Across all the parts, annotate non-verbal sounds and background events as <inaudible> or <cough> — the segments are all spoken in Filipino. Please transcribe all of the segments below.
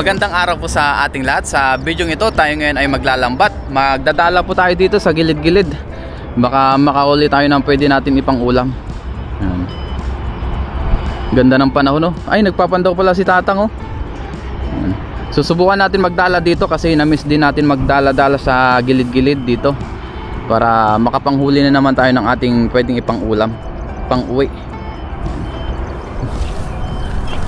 Magandang araw po sa ating lahat. Sa video ito, tayo ngayon ay maglalambat. Magdadala po tayo dito sa gilid-gilid. Baka makahuli tayo ng pwede natin ipang ulam. Yan. Ganda ng panahon, no? Ay, nagpapandaw pala si Tatang, oh. Yan. Susubukan natin magdala dito kasi na-miss din natin magdala-dala sa gilid-gilid dito. Para makapanghuli na naman tayo ng ating pwedeng ipang ulam. Pang uwi.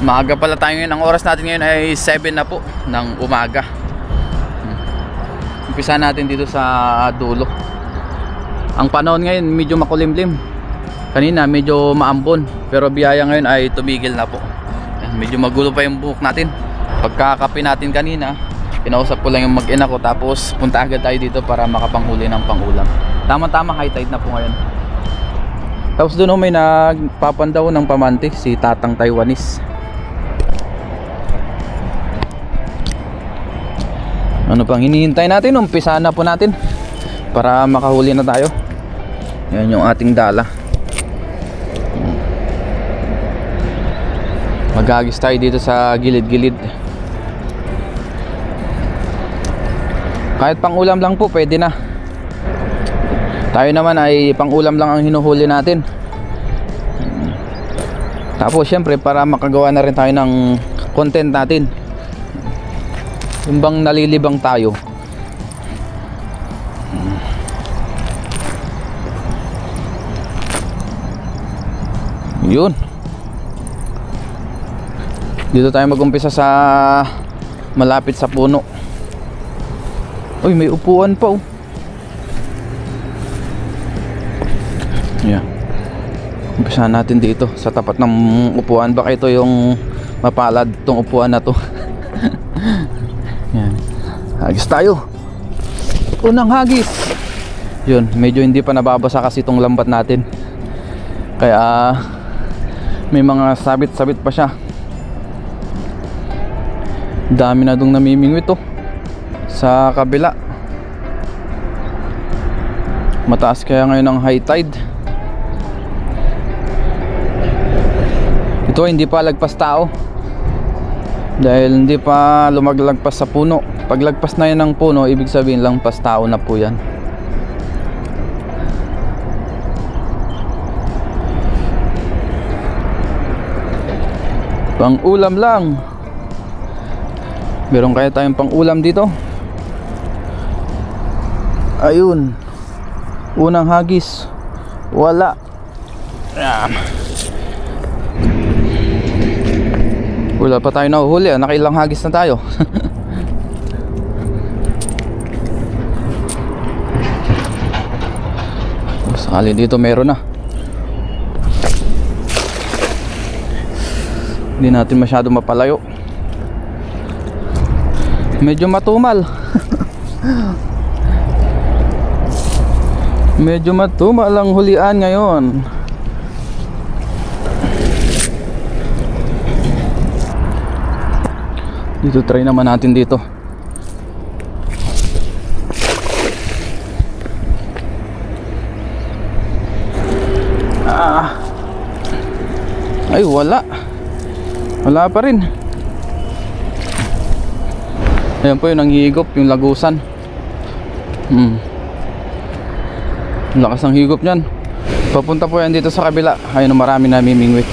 Maaga pala tayo ngayon. Ang oras natin ngayon ay 7 na po ng umaga. Umpisa natin dito sa dulo. Ang panahon ngayon medyo makulimlim. Kanina medyo maambon. Pero biyaya ngayon ay tumigil na po. Medyo magulo pa yung buhok natin. Pagkakape natin kanina, kinausap ko lang yung mag-ina ko tapos punta agad tayo dito para makapanghuli ng pangulam. Tama-tama high tide na po ngayon. Tapos doon may nagpapandaw ng pamante si Tatang Taiwanese. Ano pang hinihintay natin? Umpisa na po natin para makahuli na tayo. Yan yung ating dala. Magagis tayo dito sa gilid-gilid. Kahit pang ulam lang po, pwede na. Tayo naman ay pang ulam lang ang hinuhuli natin. Tapos syempre para makagawa na rin tayo ng content natin. Yung bang nalilibang tayo. Dito tayo mag-umpisa sa malapit sa puno. Uy, may upuan pa oh. Yeah. Umpisa natin dito sa tapat ng upuan. Baka ito yung mapalad tong upuan na to. <laughs> Yan. Hagis tayo. Unang hagis. Yun, medyo hindi pa nababasa kasi itong lambat natin. Kaya may mga sabit-sabit pa siya. Dami na dong namimingwit oh. Sa kabila. Mataas kaya ngayon ang high tide. Ito hindi pa lagpas tao dahil hindi pa lumaglagpas sa puno paglagpas na yan ng puno ibig sabihin lang pas tao na po yan pang ulam lang meron kaya tayong pang ulam dito ayun unang hagis wala yan Wala pa tayo nahuhuli ah. Nakailang hagis na tayo. <laughs> Sakali dito meron na. Hindi natin masyado mapalayo. Medyo matumal. Medyo matumal ang hulian ngayon. Dito try naman natin dito. Ah. Ay wala. Wala pa rin. Ayan po yung nanghihigop, yung lagusan. Hmm. Lakas ng higop niyan. Papunta po yan dito sa kabila. Ayun marami namimingwit.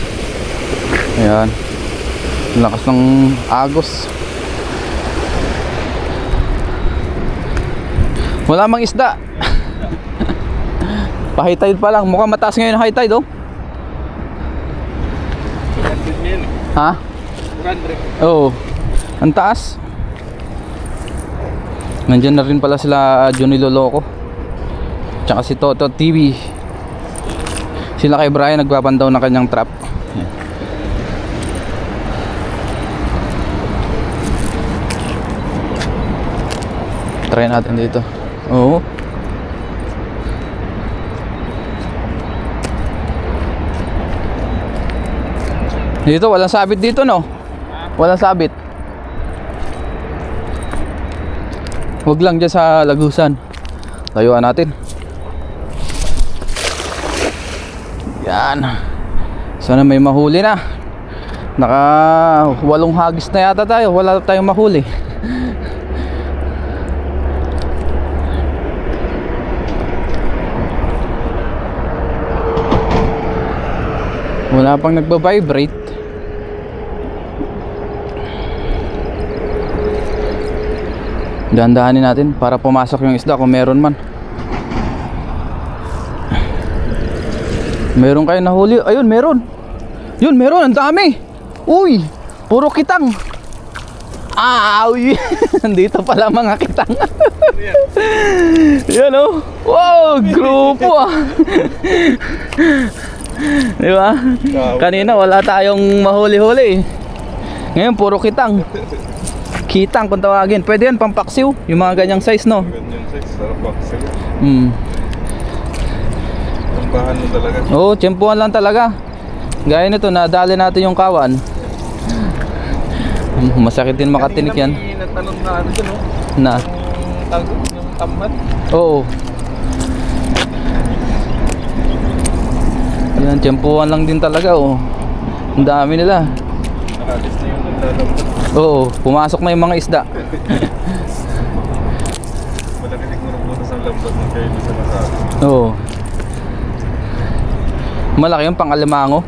Ayan. Ang Lakas ng agos. Wala mang isda. <laughs> Pa-high tide pa lang. Mukhang mataas ngayon ang high tide, oh. Ha? Oo. Ang taas. Nandiyan na rin pala sila ah, Junilo Loco. Tsaka si Toto TV. Sila kay Brian nagpapandaw ng kanyang trap. Yan. Try natin dito. Oo. Dito walang sabit dito no. Walang sabit. Huwag lang dyan sa lagusan. Tayuan natin. Yan. Sana may mahuli na. Naka walong hagis na yata tayo. Wala tayong mahuli. Wala pang nagba-vibrate. Dahan-dahanin natin para pumasok yung isda kung meron man. Meron kayo nahuli? Ayun, meron. Yun, meron. Ang dami. Uy, puro kitang. Uy. <laughs> Nandito pala mga kitang. <laughs> Yan oh. Wow, grupo ah. <laughs> Di ba? Kanina wala tayong mahuli-huli. Ngayon puro kitang. Kitang kung tawagin. Pwede yan pampaksiw. Yung mga ganyang size no. Ganyan size, sarap ako sila. Hmm. Tambahan mo talaga. Oo, tsempuhan lang talaga. Gaya nito, nadali natin yung kawan. <laughs> Masakit din makatinik yan. Kanina may natalon na ano dyan, oh. Na. Yung tago, yung tamad. Oo. Yan, tsempuhan lang din talaga oh. Ang dami nila. Nakalis na yung. Oo, pumasok na yung mga isda. Malaki ng butas ang lambot ng kayo sa. Oo. Malaki yung pang alimango.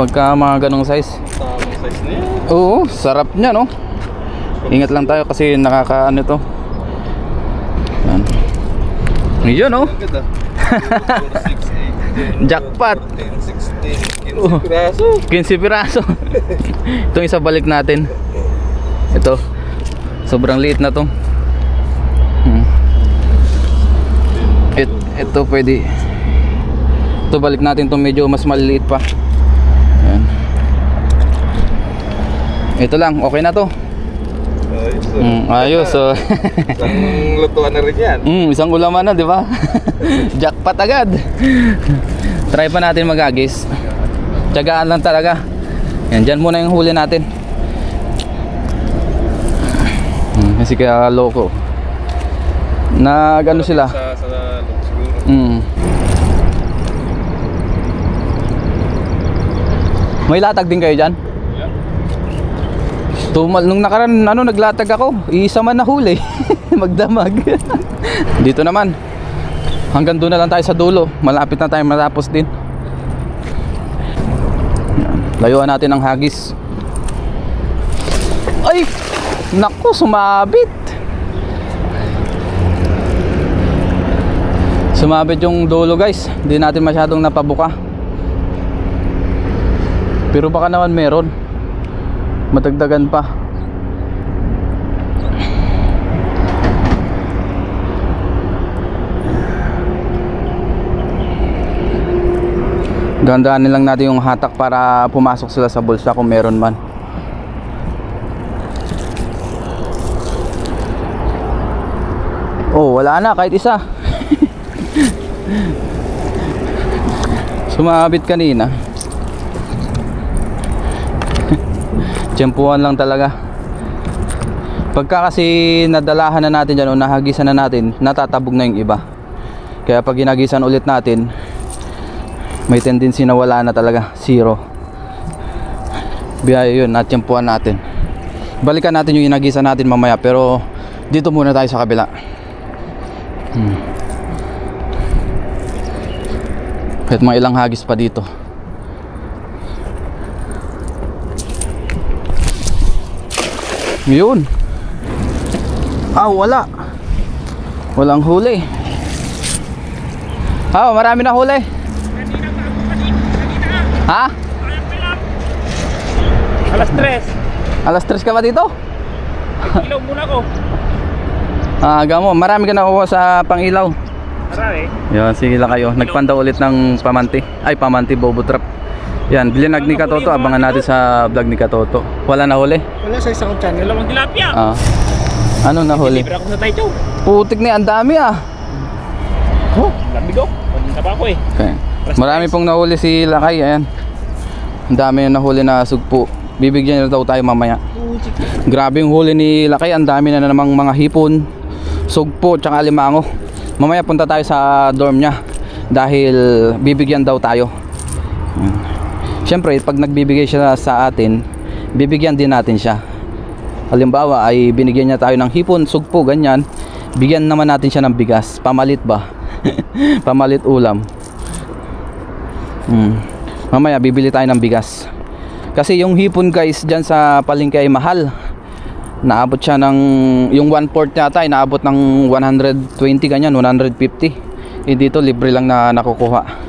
Pagka mga ganong size. Tamang size na yan. Oo, sarap niya no. Ingat lang tayo kasi nakakaano to. Yan. Yun oh. Agad 4, 6, 8, 10, Jackpot. 14, 16, 15 Oh. piraso. 15 piraso. Itong isa balik natin. Ito. Sobrang liit na to. Hmm. It, ito pwede. Ito balik natin itong medyo mas maliliit pa. Yan. Ito lang, okay na to. Ayos. Mm, ayos. So, Isang lutuan na rin yan. mm, isang ulaman na, di ba? <laughs> Jackpot agad. Try pa natin magagis. Lang talaga. Yan, dyan muna yung huli natin. Hmm, kasi kaya loko. Nag ano sila? Sa, sa siguro. Mm. May latag din kayo dyan? Tumal, nung nakaraan, ano, naglatag ako. Isa man nahuli. <laughs> Magdamag. <laughs> Dito naman. Hanggang doon na lang tayo sa dulo. Malapit na tayo matapos din. Layuan natin ang hagis. Ay! Naku, sumabit. Sumabit yung dulo guys. Hindi natin masyadong napabuka. Pero baka naman meron. Matagdagan pa. Gandaan lang natin yung hatak para pumasok sila sa bulsa kung meron man. Oh, wala na kahit isa. <laughs> Sumabit kanina. Tsempuhan lang talaga. Pagka kasi nadalahan na natin dyan o nahagisan na natin, natatabog na yung iba. Kaya pag ginagisan ulit natin, may tendency na wala na talaga. Zero. Biyaya yun, natsempuhan natin. Balikan natin yung inagisan natin mamaya pero dito muna tayo sa kabila. Hmm. Kahit mga ilang hagis pa dito. Yun. Ah, wala. Walang huli. Ah, marami na huli. Ha? Alas 3. Alas 3 ka ba dito? Ilaw muna ko. Ah, gamo, marami ka nakuha sa pangilaw. Marami. Yan, sige lang kayo. Nagpanda ulit ng pamanti. Ay, pamanti bobo trap. Yan, bilinag ni Katoto. Abangan natin sa vlog ni Katoto. Wala na huli? Wala sa isang channel. Dalawang tilapia. Ah. Ano na huli? Libre ako sa Taichung. Putik na, ang dami ah. Oh. Lamig ko. Pagin na pa ako eh. Okay. Marami pong nahuli si Lakay, ayan. Ang dami yung nahuli na sugpo. Bibigyan na daw tayo mamaya. Grabe yung huli ni Lakay, ang dami na namang mga hipon, sugpo, tsaka limango. Mamaya punta tayo sa dorm niya dahil bibigyan daw tayo. Ayan. Siyempre, pag nagbibigay siya sa atin, bibigyan din natin siya. Halimbawa ay binigyan niya tayo ng hipon, sugpo, ganyan. Bigyan naman natin siya ng bigas. Pamalit ba? <laughs> Pamalit ulam. Hmm. Mamaya bibili tayo ng bigas. Kasi yung hipon guys dyan sa palengke ay mahal. Naabot siya ng yung 1 port yata ay naabot ng 120 ganyan, 150. Eh dito libre lang na nakukuha.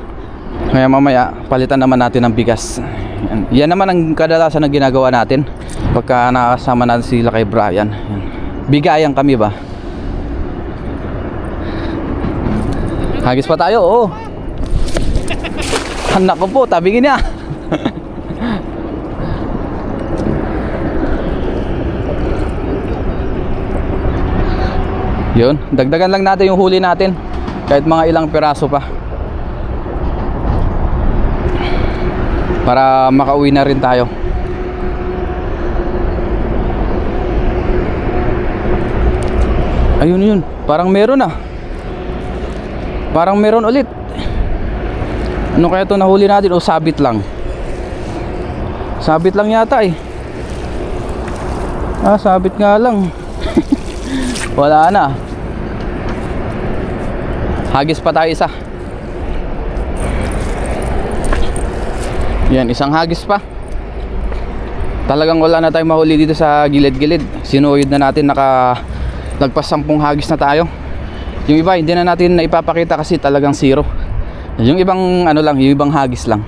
Kaya mamaya palitan naman natin ng bigas. Yan, Yan naman ang kadalasan na ginagawa natin pagka nakasama natin sila kay Brian. Yan. Bigayan kami ba? Hagis pa tayo, oo. <laughs> Anak ko po, tabingin niya. <laughs> Yun, dagdagan lang natin yung huli natin. Kahit mga ilang piraso pa. Para makauwi na rin tayo. Ayun yun, parang meron ah. Parang meron ulit. Ano kaya to nahuli natin o sabit lang? Sabit lang yata eh. Ah, sabit nga lang. <laughs> Wala na. Hagis pa tayo isa. Yan, isang hagis pa. Talagang wala na tayong mahuli dito sa gilid-gilid. Sinuyod na natin naka sampung hagis na tayo. Yung iba hindi na natin na ipapakita kasi talagang zero. Yung ibang ano lang, yung ibang hagis lang.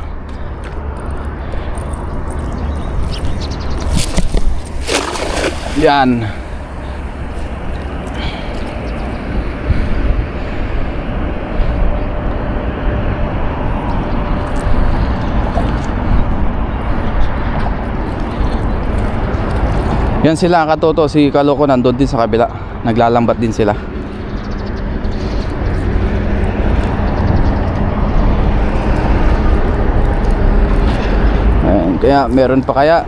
Yan. Yan sila katoto si Kaloko nandun din sa kabila. Naglalambat din sila. Ayan, kaya meron pa kaya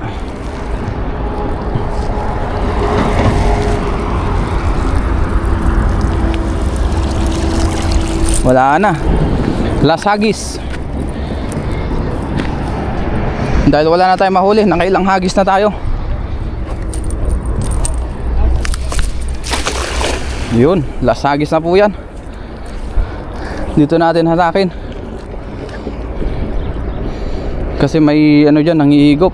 Wala na. Las hagis. Dahil wala na tayong mahuli, nakailang hagis na tayo. Yun, las hagis na po yan. Dito natin hatakin. Kasi may ano dyan, nangiigop.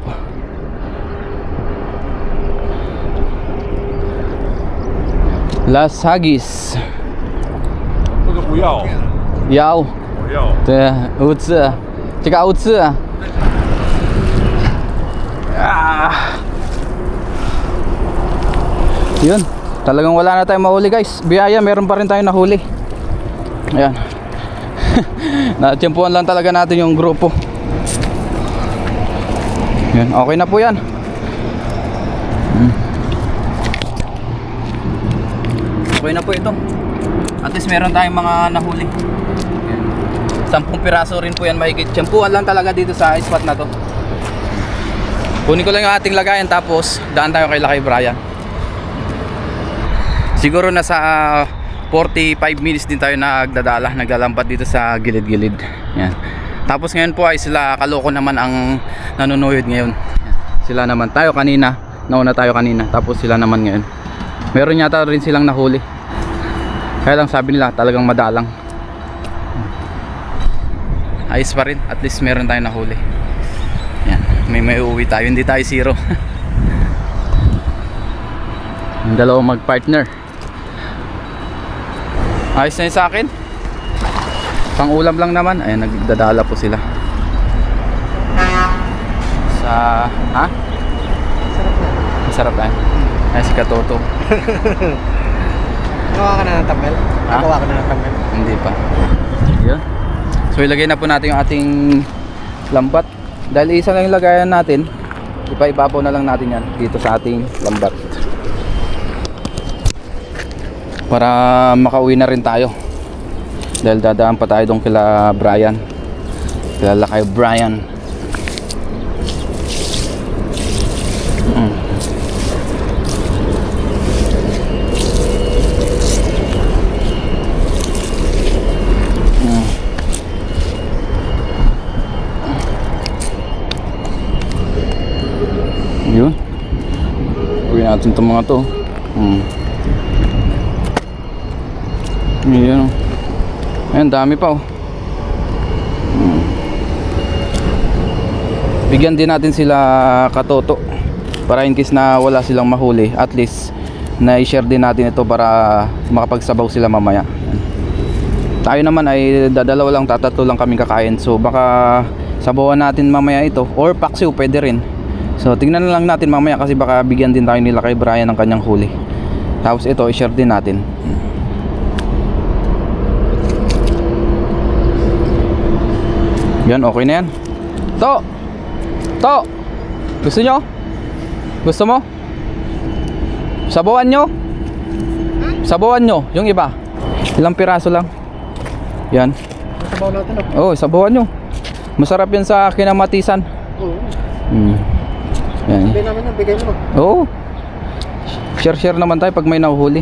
Las hagis. 这个不要， Yaw. 我要。对，五次，这个五次。Ah. Yun, talagang wala na tayong mahuli guys. Biyaya, meron pa rin tayong nahuli. Ayan. <laughs> Natiyempuan lang talaga natin yung grupo. Yan, okay na po yan. Hmm. Okay na po ito. At least meron tayong mga nahuli. Yan. Sampung piraso rin po yan mahigit. Tiyempuan lang talaga dito sa spot na to. Kunin ko lang yung ating lagayan tapos daan tayo kay Lakay Brian. Siguro nasa ah, 45 minutes din tayo nagdadala, naglalampat dito sa gilid-gilid. Yan. Tapos ngayon po ay sila kaloko naman ang nanunuyod ngayon. Yan. Sila naman tayo kanina, nauna tayo kanina, tapos sila naman ngayon. Meron yata rin silang nahuli. Kaya lang sabi nila talagang madalang. Ayos pa rin, at least meron tayong nahuli. Yan, may may uwi tayo, hindi tayo zero. Yung <laughs> dalawang mag-partner. Ayos na yun sa akin. Pang ulam lang naman. Ayan, nagdadala po sila. Sa... Ha? Masarap na. Ayan si Katoto. <laughs> Nagawa ka na ng? Ha? Nagawa ka na ng tamel? Hindi pa. Yun. So ilagay na po natin yung ating lambat. Dahil isa lang yung lagayan natin, ipa-ibabaw na lang natin yan dito sa ating lambat. Para makauwi na rin tayo. Dahil dadaan pa tayo doon kila Brian. Kilala kay Brian. Mm. Mm. Yun. Uwi natin itong mga to. Hmm. Ayan. oh. Ayan, dami pa oh. Bigyan din natin sila katoto para in case na wala silang mahuli at least na i-share din natin ito para makapagsabaw sila mamaya tayo naman ay dadalawa lang tatatlo lang kaming kakain so baka sabawan natin mamaya ito or paksiw pwede rin so tingnan na lang natin mamaya kasi baka bigyan din tayo nila kay Brian ng kanyang huli tapos ito i-share din natin yan okay na yan to to gusto nyo gusto mo sabawan nyo sabawan nyo yung iba ilang piraso lang yan Sabaw natin. Oh, sabawan nyo. Masarap yan sa kinamatisan. Oo. Mm. Yan. Bigay namin na, bigay mo. Oo. Share-share naman tayo pag may nahuhuli.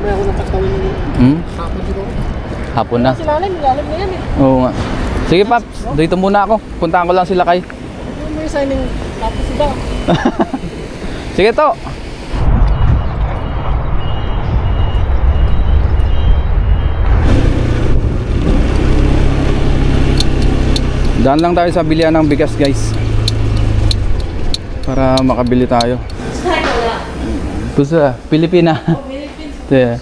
May ako natakawin mo. Hmm? Hapon siguro. Hapon na. Silalim, ilalim na yan eh. Oo nga. Sige, Paps. Dito muna ako. Puntahan ko lang sila kay. May signing tapos sila. <laughs> Sige to. Daan lang tayo sa bilihan ng bigas guys Para makabili tayo Pusa, Pilipina <laughs> Ito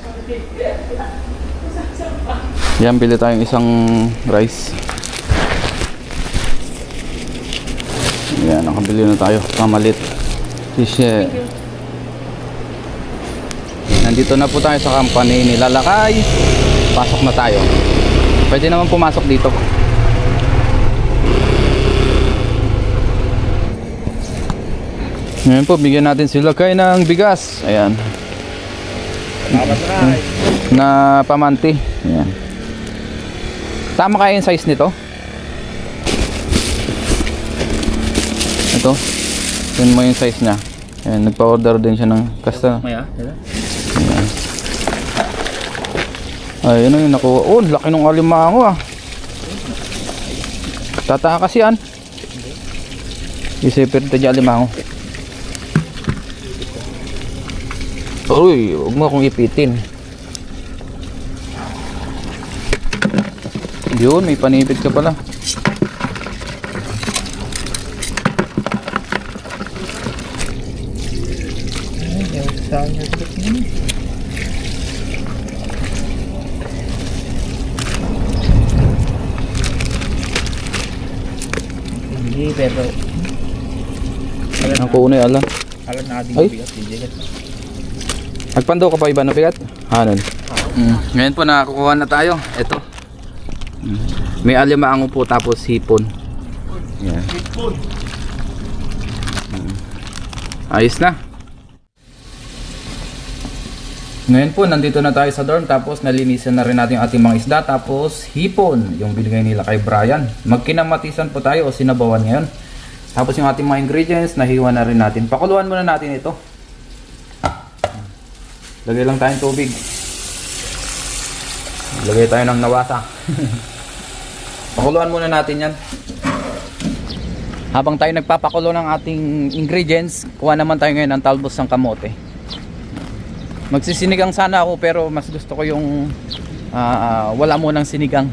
Yan, bili tayong isang rice Yan, nakabili na tayo Kamalit Fishe Nandito na po tayo sa company ni Lalakay Pasok na tayo Pwede naman pumasok dito Ngayon po, bigyan natin sila kay ng bigas. Ayan. Na pamanti. Ayan. Tama kaya yung size nito? Ito. Yun mo yung size niya. Ayan, nagpa-order din siya ng kasta. Maya? Ayun yung nakuha. Oh, laki ng alimango ah. Tatakas yan. Isipin dyan alimango. Uy, huwag mo akong ipitin. Yun, may panipid ka pala. Hindi, pero Ang kuunay, alam. alam na ating Ay. bigat. DJ ka. Nagpando ka pa iba na bigat? Hanon. Mm. Ngayon po nakakuha na tayo. Ito. Mm. May alimango po tapos hipon. Yan. Mm. Ayos na. Ngayon po nandito na tayo sa dorm tapos nalinisan na rin natin yung ating mga isda tapos hipon yung binigay nila kay Brian. Magkinamatisan po tayo o sinabawan ngayon. Tapos yung ating mga ingredients nahiwa na rin natin. Pakuluan muna natin ito. Lagay lang tayong tubig. Lagay tayo ng nawasa. <laughs> Pakuluan muna natin yan. Habang tayo nagpapakulo ng ating ingredients, kuha naman tayo ngayon ng talbos ng kamote. Magsisinigang sana ako pero mas gusto ko yung ah, wala mo ng sinigang.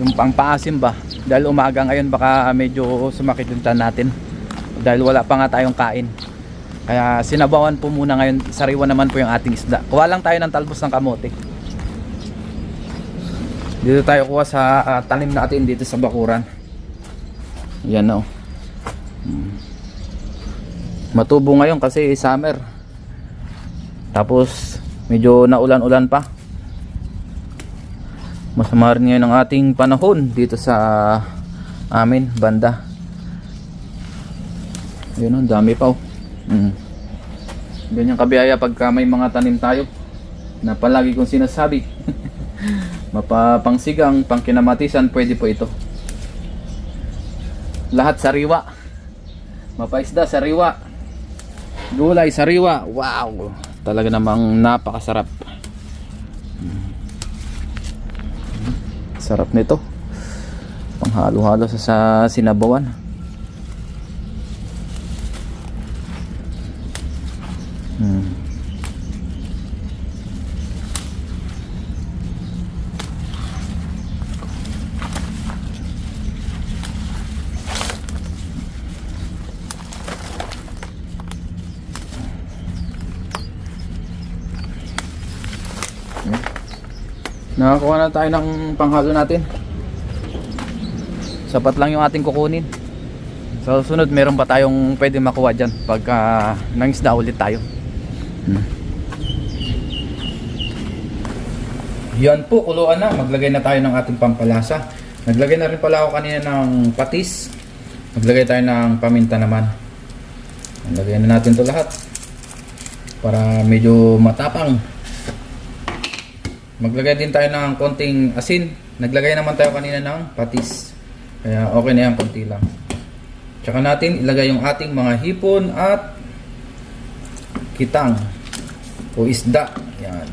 Yung pangpaasim ba? Dahil umaga ngayon baka medyo sumakit yung tiyan natin. Dahil wala pa nga tayong kain. Kaya sinabawan po muna ngayon, sariwa naman po yung ating isda. Kuha lang tayo ng talbos ng kamote. Dito tayo kuha sa ah, tanim natin dito sa bakuran. Yan o. Hmm. Matubo ngayon kasi summer. Tapos medyo naulan-ulan pa. Masama rin ngayon ang ating panahon dito sa amin, banda. Yun ang dami pa oh. Mm. Ganyan kabiyaya pagka may mga tanim tayo na palagi kong sinasabi. <laughs> Mapapangsigang, pangkinamatisan, pwede po ito. Lahat sariwa. Mapaisda sariwa. Gulay sariwa. Wow. Talaga namang napakasarap. Sarap nito. Panghalo-halo sa, sa sinabawan. Nakakuha na tayo ng panghalo natin. Sapat lang yung ating kukunin. Sa susunod, meron pa tayong pwede makuha dyan pagka nangisda ulit tayo. Hmm. Yan po, kuluan na. Maglagay na tayo ng ating pampalasa. Naglagay na rin pala ako kanina ng patis. Maglagay tayo ng paminta naman. Maglagay na natin to lahat. Para medyo matapang. Maglagay din tayo ng konting asin. Naglagay naman tayo kanina ng patis. Kaya okay na yan, konti lang. Tsaka natin ilagay yung ating mga hipon at kitang o isda. Yan.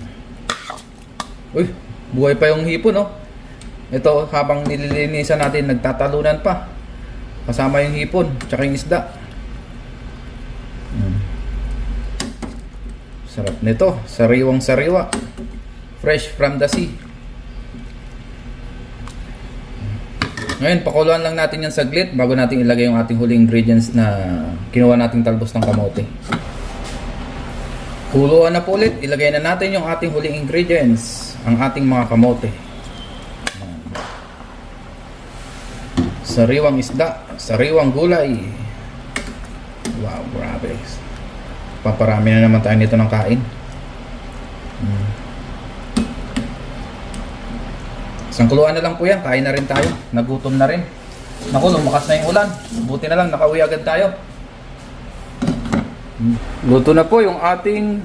Uy, buhay pa yung hipon, oh. Ito, habang nililinisan natin, nagtatalunan pa. Kasama yung hipon, tsaka yung isda. Mm. Sarap nito. Sariwang sariwa. Fresh from the sea. Ngayon, pakuluan lang natin yan saglit bago natin ilagay yung ating huling ingredients na kinuha nating talbos ng kamote. Kuluan na po ulit. Ilagay na natin yung ating huling ingredients. Ang ating mga kamote. Sariwang isda. Sariwang gulay. Wow, grabe. Paparami na naman tayo nito ng kain. Isang kuluan na lang po yan. Kain na rin tayo. Nagutom na rin. Naku, lumakas na yung ulan. Buti na lang, nakauwi agad tayo. Luto na po yung ating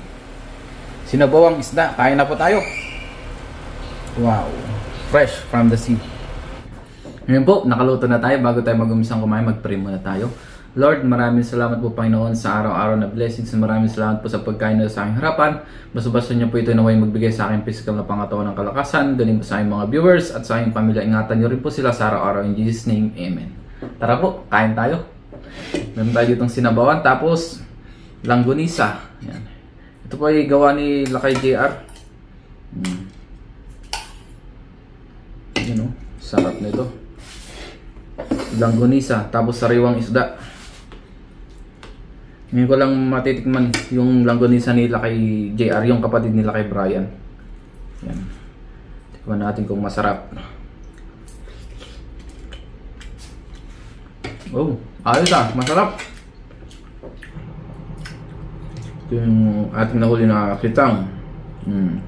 sinabawang isda. Kain na po tayo. Wow. Fresh from the sea. Ngayon po, nakaluto na tayo. Bago tayo mag-umisang kumain, mag-pray muna tayo. Lord, maraming salamat po Panginoon sa araw-araw na blessings. Maraming salamat po sa pagkain na sa aking harapan. Basta-basta niyo po ito naway magbigay sa akin physical na pangatawan ng kalakasan. Galing po sa aking mga viewers at sa aking pamilya. Ingatan niyo rin po sila sa araw-araw. In Jesus' name, Amen. Tara po, kain tayo. Meron tayo ditong sinabawan. Tapos, langgunisa. Yan. Ito po ay gawa ni Lakay JR. Hmm. Yan o, sarap nito. Langgunisa, tapos sariwang isda. Ngayon ko lang matitikman yung langgonisa nila kay JR, yung kapatid nila kay Brian. Yan. Tikman natin kung masarap. Oh, ayos ah, masarap. Ito yung ating nahuli na kitang. Hmm.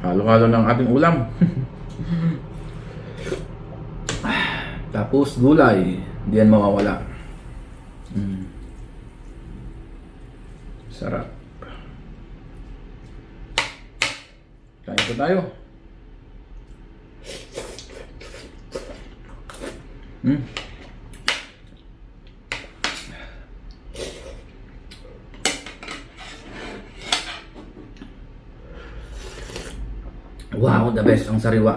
Halo-halo ng ating ulam. <laughs> Tapos gulay, di yan mawawala. Hmm. Sarap. Kain po tayo. Hmm. Wow, the best ang sariwa.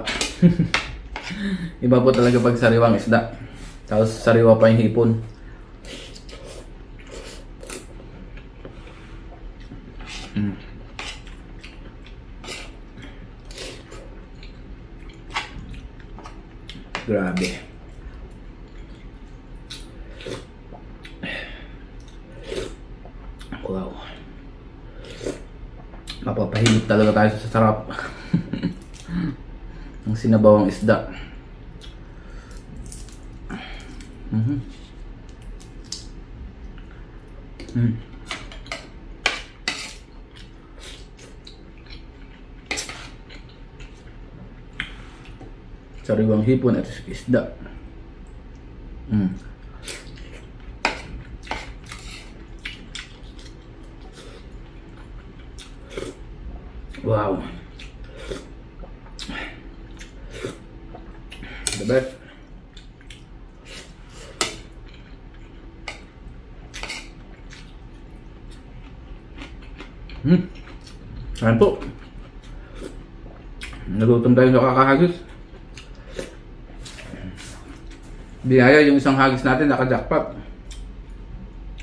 <laughs> Iba po talaga pag sariwang isda. Tapos sariwa pa yung hipon. Mm. Grabe. Wow. Mapapahilip talaga tayo sa sarap. <laughs> Ang sinabawang isda. Mhm. Mm. Sariwang hipon at isda. Mm. Wow. The best. Hmm. Ayan po. Nagutom tayo sa kakahagis. Biyaya yung isang hagis natin naka-jackpot.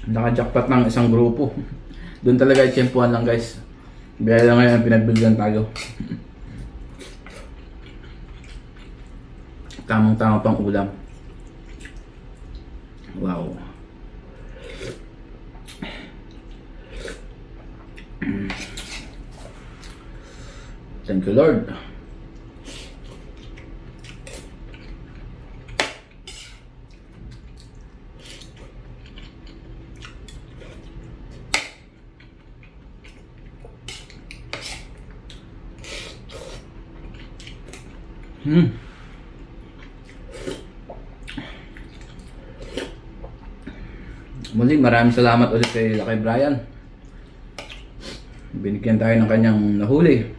Naka-jackpot ng isang grupo. Doon talaga i-tsempuhan lang guys. Biyaya lang ngayon pinagbigyan tayo. Tamang-tama pang ulam. Wow. Thank you, Lord. Hmm. Muli, maraming salamat ulit kay Lakay Brian. Binigyan tayo ng kanyang nahuli.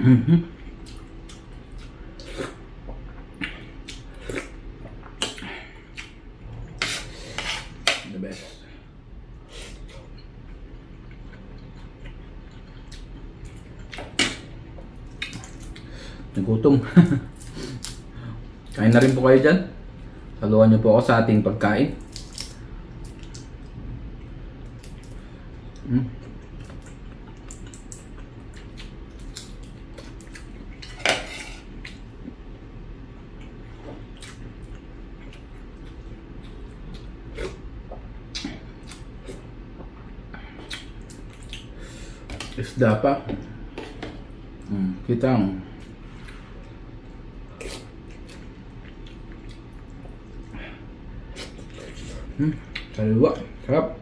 Mhm. The best. Nagutom. Kain na rin po kayo dyan. Saluhan niyo po ako sa ating pagkain. Mm. Isda pa. Mm, kitang. Hmm, sariwa. Sarap.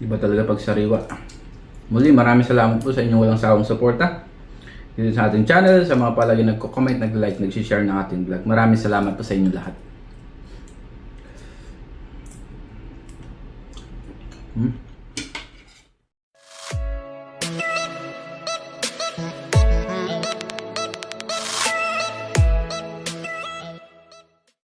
Iba talaga pag sariwa. Muli, maraming salamat po sa inyong walang sawang suporta. Dito sa ating channel, sa mga palagi nagko-comment, nag-like, nag-share ng ating vlog. Maraming salamat po sa inyo lahat.